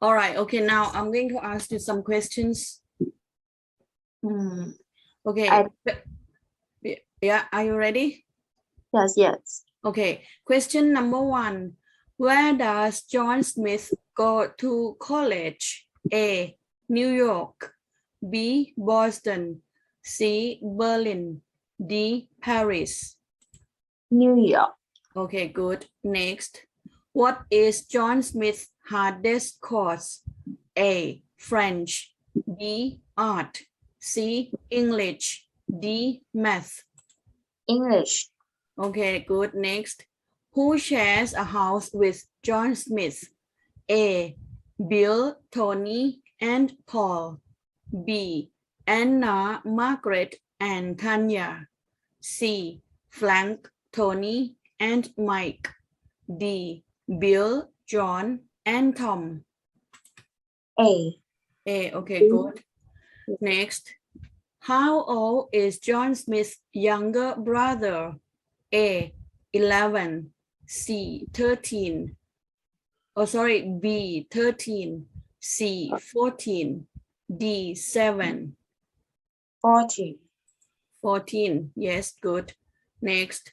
All right. Okay. Now I'm going to ask you some questions. Hmm. Okay. I- Yeah. Are you ready? Yes, yes. Okay. Question number one. Where does John Smith go to college? A. New York. B. Boston. C. Berlin. D. Paris. New York. Okay, good. Next. What is John Smith's hardest course? A. French. B. Art. C. English. D. Math. English. Okay, good. Next. Who shares a house with John Smith? A. Bill, Tony, and Paul. B. Anna, Margaret, and Tanya. C. Frank, Tony, and Mike. D. Bill, John, and Tom. A. A. Okay, good. Next. How old is John Smith's younger brother? A. 11. C. 13. Oh, sorry. B. 13. C. 14. D. 7. 14. 14. Yes, good. Next.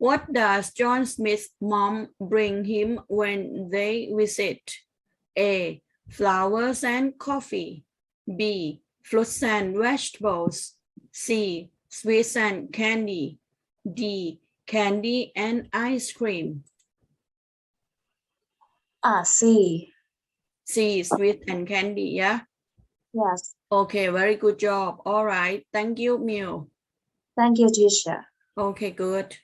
What does John Smith's mom bring him when they visit? A. Flowers and coffee. B. Fruits and vegetables. C. Sweets and candy. D. Candy and ice cream. Ah, C. C. Sweet and candy. Yeah. Yes. Okay. Very good job. All right. Thank you, Miu. Thank you, teacher. Okay. Good.